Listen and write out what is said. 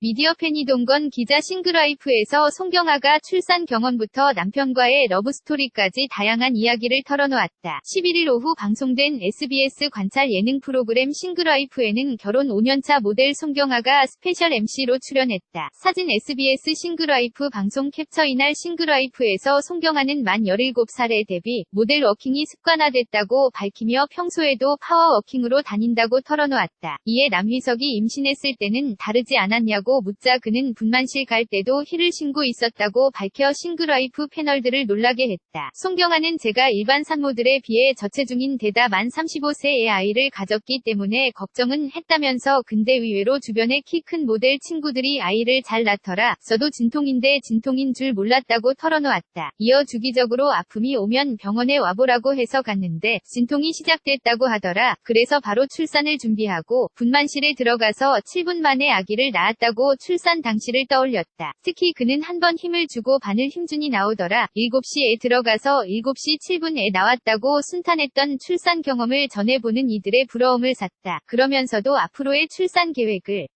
미디어 팬이 동건 기자 싱글와이프에서 송경아가 출산 경험부터 남편과의 러브스토리까지 다양한 이야기를 털어놓았다. 11일 오후 방송된 SBS 관찰 예능 프로그램 싱글와이프에는 결혼 5년차 모델 송경아가 스페셜 MC로 출연했다. 사진 SBS 싱글와이프 방송 캡처 이날 싱글와이프에서 송경아는 만 17살에 데뷔, 모델 워킹이 습관화됐다고 밝히며 평소에도 파워워킹으로 다닌다고 털어놓았다. 이에 남휘석이 임신했을 때는 다르지 않았냐고 묻자 그는 분만실 갈 때도 힐을 신고 있었다고 밝혀 싱글와이프 패널들을 놀라게 했다. 송경아는 제가 일반 산모들에 비해 저체중인 데다 만 35세의 아이를 가졌기 때문에 걱정은 했다면서 근데 의외로 주변에 키큰 모델 친구들이 아이를 잘 낳더라. 저도 진통인데 진통인 줄 몰랐다고 털어놓았다. 이어 주기적으로 아픔이 오면 병원에 와보라고 해서 갔는데 진통이 시작됐다고 하더라. 그래서 바로 출산을 준비하고 분만실에 들어가서 7분 만에 아기를 낳았다고 출산 당시를 떠올렸다. 특히 그는 한 번 힘을 주고 바늘 힘준이 나오더라. 7시에 들어가서 7시 7분에 나왔다고 순탄했던 출산 경험을 전해보는 이들의 부러움을 샀다. 그러면서도 앞으로의 출산 계획을